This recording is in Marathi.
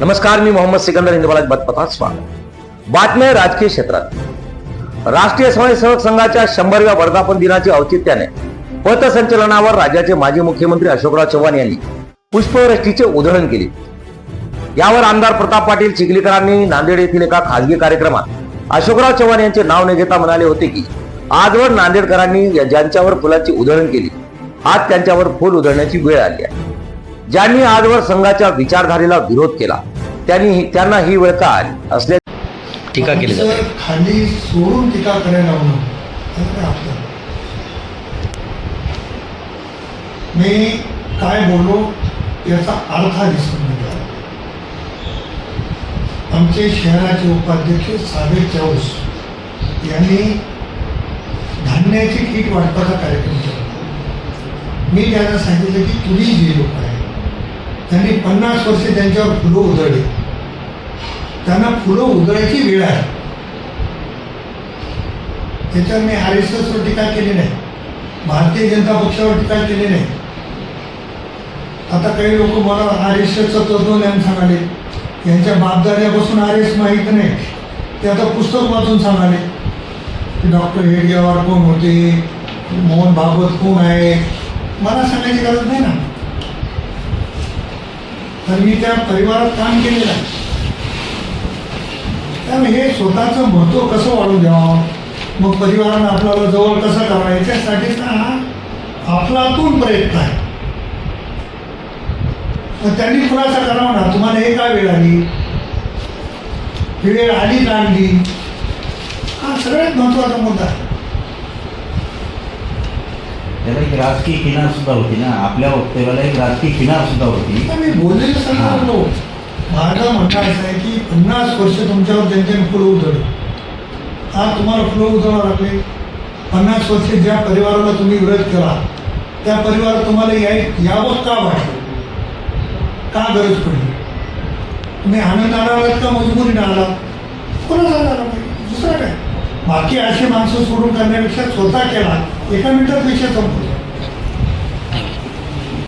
नमस्कार मी मोहम्मद सिकंदर हिंदबालाज बातपथात स्वागत. बातम्या राजकीय क्षेत्रात. राष्ट्रीय स्वयंसेवक संघाच्या शंभरव्या वर्धापन दिनाच्या औचित्याने पथसंचलनावर राज्याचे माजी मुख्यमंत्री अशोकराव चव्हाण यांनी पुष्पवृष्टीचे उधळण केले. यावर आमदार प्रताप पाटील चिखलीकरांनी नांदेड येथील एका खासगी कार्यक्रमात अशोकराव चव्हाण यांचे नाव न घेता म्हणाले होते की आजवर नांदेडकरांनी ज्यांच्यावर फुलाची उधळण केली आज त्यांच्यावर फुल उधळण्याची वेळ आली आहे. ज्यांनी आजवर संघाच्या विचारधारेला विरोध केला त्यांनी त्यांना ही वेळ का आली? असल्या टीका केली जाते. खाली सोडून टीका करायला लावणं मी काय बोललो याचा अर्थ हा दिसून गेला आमचे शहराचे उपाध्यक्ष साबेर चाऊस यांनी धान्याची किट वाटपाचा कार्यक्रम केला. मी त्यांना सांगितलं की तुम्ही जे लोक आहे त्यांनी पन्नास वर्षे त्यांच्यावर फुलं उधळली. त्यांना फुलं उधळायची वेळ आहे. त्याच्यावर मी आर एस एसवर टीका केली नाही. भारतीय जनता पक्षावर टीका केली नाही. आता काही लोक मला आर एस एसचं तत्वज्ञान सांगाले. यांच्या बापदाऱ्यापासून आर एस माहीत नाही. ते आता पुस्तक वाचून सांगाले. की डॉक्टर हेडगेवार कोण होते? मोहन भागवत कोण आहे? मला सांगायची गरज नाही ना. तर मी त्या परिवारात काम केलेलं आहे. त्यामुळे हे स्वतःचं महत्त्व कसं वाढून द्यावं? मग परिवारानं आपल्याला जवळ कसं करावं? याच्यासाठीच ना हा आपलातून प्रयत्न आहे. मग त्यांनी खुलासा करावा ना. तुम्हाला हे काय वेळ आली? ही वेळ आली का आणली हा सगळ्यात महत्त्वाचा मुद्दा आहे. त्याला एक राजकीय किनार सुद्धा होती ना. आपल्या वक्तव्याला एक राजकीय किनार सुद्धा होती. मी बोललेलं सांगितलो माझं म्हणणं असं आहे की पन्नास वर्ष तुमच्यावर ज्यांच्या फुलं उधळली. आज तुम्हाला फुलं उधळावं लागले. पन्नास वर्ष ज्या परिवाराला तुम्ही विरोध केला त्या परिवारात तुम्हाला याय यावं का वाटलं? का गरज पडली? तुम्ही आनंदाला आलात का मजबुरीने आलात कोणाला आला पाहिजे दुसरं काय बाकी अशी माणसं सोडून करण्यापेक्षा स्वतः केला. एका मिनिटात विषय संपतो.